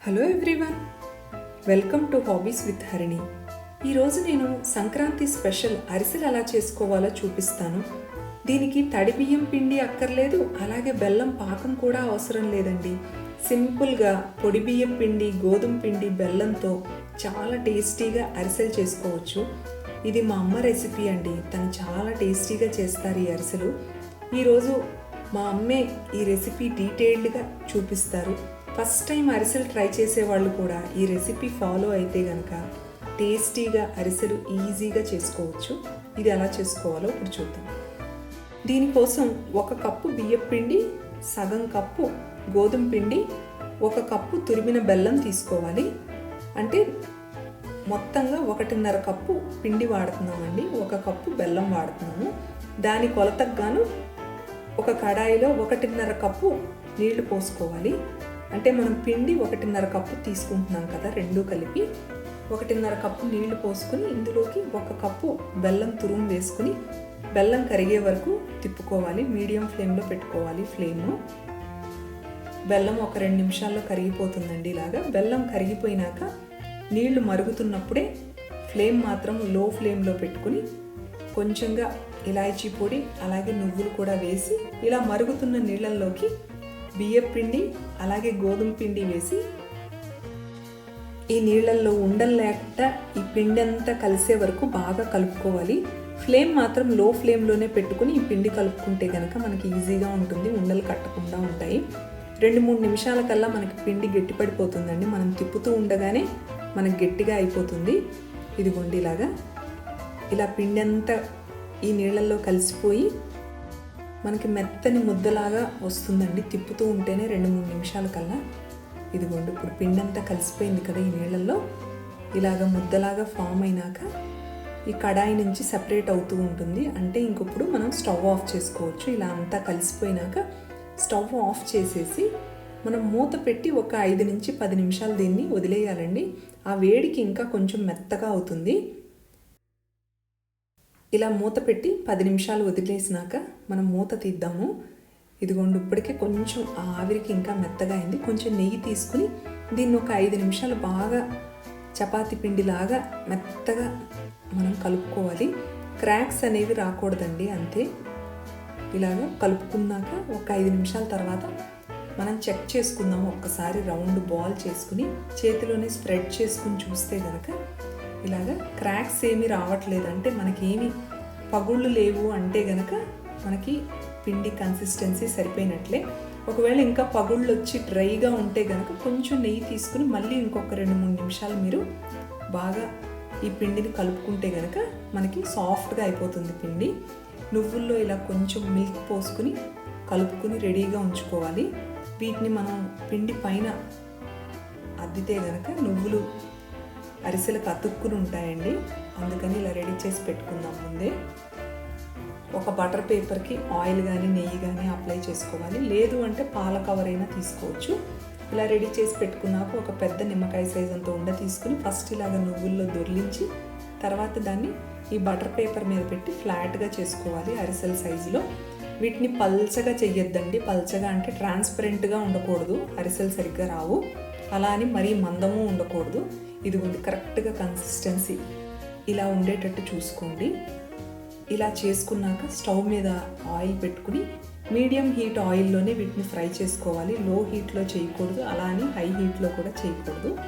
Hello everyone welcome to hobbies with Harini ఈరోజు నేను Sankranti special అరిసెలు ఎలా చేసుకోవాలో చూపిస్తాను. దీనికి తడి బియ్యం పిండి అక్కర్లేదు అలాగే బెల్లం పాకం కూడా అవసరం లేదండి. సింపుల్గా పొడి బియ్యం పిండి గోధుమ పిండి బెల్లంతో చాలా టేస్టీగా అరిసెలు చేసుకోవచ్చు. ఇది మా అమ్మ రెసిపీ అండి. తను చాలా టేస్టీగా చేస్తారు ఈ అరిసెలు. ఈరోజు మా అమ్మే ఈ రెసిపీ డీటెయిల్డ్గా చూపిస్తారు. ఫస్ట్ టైం అరిసెలు ట్రై చేసే వాళ్ళు కూడా ఈ రెసిపీ ఫాలో అయితే కనుక టేస్టీగా అరిసెలు ఈజీగా చేసుకోవచ్చు. ఇది ఎలా చేసుకోవాలో ఇప్పుడు చూద్దాం. దీనికోసం ఒక కప్పు బియ్యం పిండి సగం కప్పు గోధుమ పిండి ఒక కప్పు తురిమిన బెల్లం తీసుకోవాలి. అంటే మొత్తంగా ఒకటిన్నర కప్పు పిండి వాడుతున్నామండి. ఒక కప్పు బెల్లం వాడుతున్నాము. దాని కొలతకు గాను ఒక కడాయిలో ఒకటిన్నర కప్పు నీళ్ళు పోసుకోవాలి. అంటే మనం పిండి ఒకటిన్నర కప్పు తీసుకుంటున్నాం కదా రెండు కలిపి. ఒకటిన్నర కప్పు నీళ్ళు పోసుకుని ఇందులోకి ఒక కప్పు బెల్లం తురుము వేసుకుని బెల్లం కరిగే వరకు తిప్పుకోవాలి. మీడియం ఫ్లేమ్లో పెట్టుకోవాలి ఫ్లేమ్. బెల్లం ఒక రెండు నిమిషాల్లో కరిగిపోతుందండి ఇలాగా. బెల్లం కరిగిపోయినాక నీళ్ళు మరుగుతున్నప్పుడే ఫ్లేమ్ మాత్రం లో ఫ్లేమ్లో పెట్టుకుని కొంచెంగా ఇలాచీ పొడి అలాగే నువ్వులు కూడా వేసి ఇలా మరుగుతున్న నీళ్ళల్లోకి బియ్యం పిండి అలాగే గోధుమ పిండి వేసి ఈ నీళ్ళల్లో ఉండలు లేకుండా ఈ పిండి అంతా కలిసే వరకు బాగా కలుపుకోవాలి. ఫ్లేమ్ మాత్రం లో ఫ్లేమ్లోనే పెట్టుకుని ఈ పిండి కలుపుకుంటే కనుక మనకి ఈజీగా ఉంటుంది ఉండలు కట్టకుండా ఉంటాయి. రెండు మూడు నిమిషాల కల్లా మనకి పిండి గట్టిపడిపోతుందండి. మనం తిప్పుతూ ఉండగానే మనకి గట్టిగా అయిపోతుంది. ఇదిగోండి ఇలాగా. ఇలా పిండి అంతా ఈ నీళ్ళల్లో కలిసిపోయి మనకి మెత్తని ముద్దలాగా వస్తుందండి. తిప్పుతూ ఉంటేనే రెండు మూడు నిమిషాల కల్లా ఇదిగోండి. ఇప్పుడు పిండంతా కలిసిపోయింది కదా ఈ నీళ్ళల్లో. ఇలాగ ముద్దలాగా ఫామ్ అయినాక ఈ కడాయి నుంచి సపరేట్ అవుతూ ఉంటుంది. అంటే ఇంకొప్పుడు మనం స్టవ్ ఆఫ్ చేసుకోవచ్చు. ఇలా అంతా కలిసిపోయినాక స్టవ్ ఆఫ్ చేసేసి మనం మూత పెట్టి ఒక ఐదు నుంచి పది నిమిషాలు దీన్ని వదిలేయాలండి. ఆ వేడికి ఇంకా కొంచెం మెత్తగా అవుతుంది. ఇలా మూత పెట్టి పది నిమిషాలు వదిలేసినాక మనం మూత తీద్దాము. ఇదిగోండి ఇప్పటికే కొంచెం ఆ ఆవిరికి ఇంకా మెత్తగా అయింది. కొంచెం నెయ్యి తీసుకుని దీన్ని ఒక ఐదు నిమిషాలు బాగా చపాతి పిండిలాగా మెత్తగా మనం కలుపుకోవాలి. క్రాక్స్ అనేవి రాకూడదండి అంతే. ఇలాగ కలుపుకున్నాక ఒక ఐదు నిమిషాల తర్వాత మనం చెక్ చేసుకుందాం ఒక్కసారి రౌండ్ బాల్ చేసుకుని చేతిలోనే స్ప్రెడ్ చేసుకుని చూస్తే కనుక ఇలాగ క్రాక్స్ ఏమీ రావట్లేదు. అంటే మనకి ఏమి పగుళ్ళు లేవు అంటే గనక మనకి పిండి కన్సిస్టెన్సీ సరిపోయినట్లే. ఒకవేళ ఇంకా పగుళ్ళు వచ్చి డ్రైగా ఉంటే గనక కొంచెం నెయ్యి తీసుకుని మళ్ళీ ఇంకొక రెండు మూడు నిమిషాలు మీరు బాగా ఈ పిండిని కలుపుకుంటే గనక మనకి సాఫ్ట్గా అయిపోతుంది పిండి. నువ్వుల్లో ఇలా కొంచెం మిల్క్ పోసుకుని కలుపుకుని రెడీగా ఉంచుకోవాలి. వీటిని మనం పిండి పైన అద్దితే గనక నువ్వులు అరిసెలకు అతుక్కుని ఉంటాయండి. అందుకని ఇలా రెడీ చేసి పెట్టుకుందాం ముందే. ఒక బటర్ పేపర్కి ఆయిల్ కానీ నెయ్యి కానీ అప్లై చేసుకోవాలి. లేదు అంటే పాల కవర్ అయినా తీసుకోవచ్చు. ఇలా రెడీ చేసి పెట్టుకున్నాక ఒక పెద్ద నిమ్మకాయ సైజ్ అంత ఉండ తీసుకుని ఫస్ట్ ఇలాగ నువ్వుల్లో దొర్లించి తర్వాత దాన్ని ఈ బటర్ పేపర్ మీద పెట్టి ఫ్లాట్గా చేసుకోవాలి అరిసెల సైజులో. వీటిని పల్చగా చెయ్యొద్దండి. పల్చగా అంటే ట్రాన్స్పరెంట్గా ఉండకూడదు. అరిసెలు సరిగ్గా రావు. అలా అని మరీ మందము ఉండకూడదు. ఇది ఉంది. కరెక్ట్గా కన్సిస్టెన్సీ ఇలా ఉండేటట్టు చూసుకోండి. ఇలా చేసుకున్నాక స్టవ్ మీద ఆయిల్ పెట్టుకుని మీడియం హీట్ ఆయిల్లోనే వీటిని ఫ్రై చేసుకోవాలి. లో హీట్లో చేయకూడదు. అలా అని హై హీట్లో కూడా చేయకూడదు.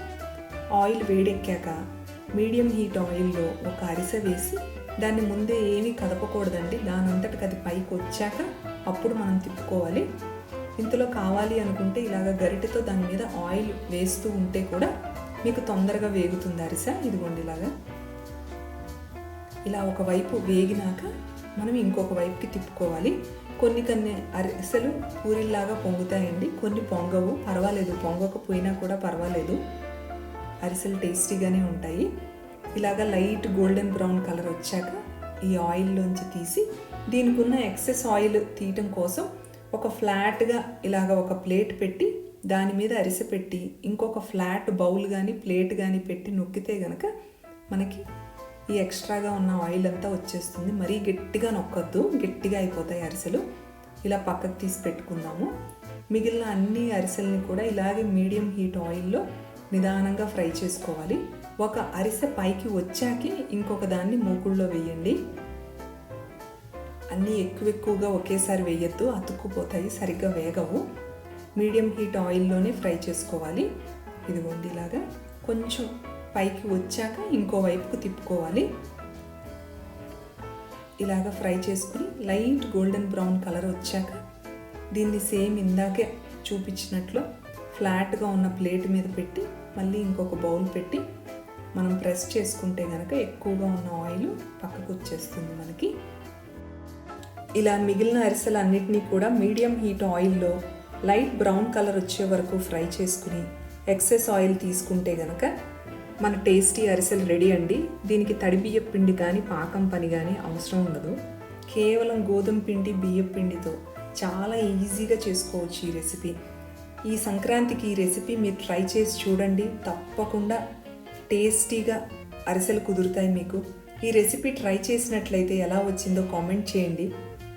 ఆయిల్ వేడెక్కాక మీడియం హీట్ ఆయిల్లో ఒక అరిసె వేసి దాన్ని ముందే ఏమీ కదపకూడదండి. దానంతటికి అది పైకి వచ్చాక అప్పుడు మనం తిప్పుకోవాలి. ఇంతలో కావాలి అనుకుంటే ఇలాగ గరిటెతో దాని మీద ఆయిల్ వేస్తూ ఉంటే కూడా మీకు తొందరగా వేగుతుంది అరిసె. ఇదిగోండి ఇలాగా. ఇలా ఒకవైపు వేగినాక మనం ఇంకొక వైపుకి తిప్పుకోవాలి. కొన్ని కొన్ని అరిసెలు పూరిల్లాగా పొంగుతాయండి. కొన్ని పొంగవు. పర్వాలేదు. పొంగకపోయినా కూడా పర్వాలేదు. అరిసెలు టేస్టీగానే ఉంటాయి. ఇలాగ లైట్ గోల్డెన్ బ్రౌన్ కలర్ వచ్చాక ఈ ఆయిల్లోంచి తీసి దీనికి ఉన్న ఎక్సెస్ ఆయిల్ తీయటం కోసం ఒక ఫ్లాట్గా ఇలాగ ఒక ప్లేట్ పెట్టి దాని మీద అరిసె పెట్టి ఇంకొక ఫ్లాట్ బౌల్ కానీ ప్లేట్ కానీ పెట్టి నొక్కితే గనక మనకి ఈ ఎక్స్ట్రాగా ఉన్న ఆయిల్ అంతా వచ్చేస్తుంది. మరీ గట్టిగా నొక్కొద్దు. గట్టిగా అయిపోతాయి అరిసెలు. ఇలా పక్కకు తీసి పెట్టుకుందాము. మిగిలిన అన్ని అరిసెల్ని కూడా ఇలాగే మీడియం హీట్ ఆయిల్లో నిదానంగా ఫ్రై చేసుకోవాలి. ఒక అరిసె పైకి వచ్చాక ఇంకొక దాన్ని మూకుల్లో వేయండి. అన్నీ ఎక్కువ ఎక్కువగా ఒకేసారి వేయద్దు. అతుక్కుపోతాయి. సరిగ్గా వేగవు. మీడియం హీట్ ఆయిల్లోనే ఫ్రై చేసుకోవాలి. ఇదిగోండి ఇలాగా కొంచెం పైకి వచ్చాక ఇంకోవైపుకు తిప్పుకోవాలి. ఇలాగ ఫ్రై చేసుకుని లైట్ గోల్డెన్ బ్రౌన్ కలర్ వచ్చాక దీన్ని సేమ్ ఇందాకే చూపించినట్లు ఫ్లాట్గా ఉన్న ప్లేట్ మీద పెట్టి మళ్ళీ ఇంకొక బౌల్ పెట్టి మనం ప్రెస్ చేసుకుంటే కనుక ఎక్కువగా ఉన్న ఆయిల్ పక్కకు వచ్చేస్తుంది మనకి. ఇలా మిగిలిన అరిసెలు అన్నిటినీ కూడా మీడియం హీట్ ఆయిల్లో లైట్ బ్రౌన్ కలర్ వచ్చే వరకు ఫ్రై చేసుకుని ఎక్సెస్ ఆయిల్ తీసుకుంటే గనక మన టేస్టీ అరిసెలు రెడీ అండి. దీనికి తడి బియ్యం పిండి కానీ పాకం పని కానీ అవసరం ఉండదు. కేవలం గోధుమ పిండి బియ్యం పిండితో చాలా ఈజీగా చేసుకోవచ్చు ఈ రెసిపీ. ఈ సంక్రాంతికి ఈ రెసిపీ మీరు ట్రై చేసి చూడండి. తప్పకుండా టేస్టీగా అరిసెలు కుదురుతాయి మీకు. ఈ రెసిపీ ట్రై చేసినట్లయితే ఎలా వచ్చిందో కామెంట్ చేయండి.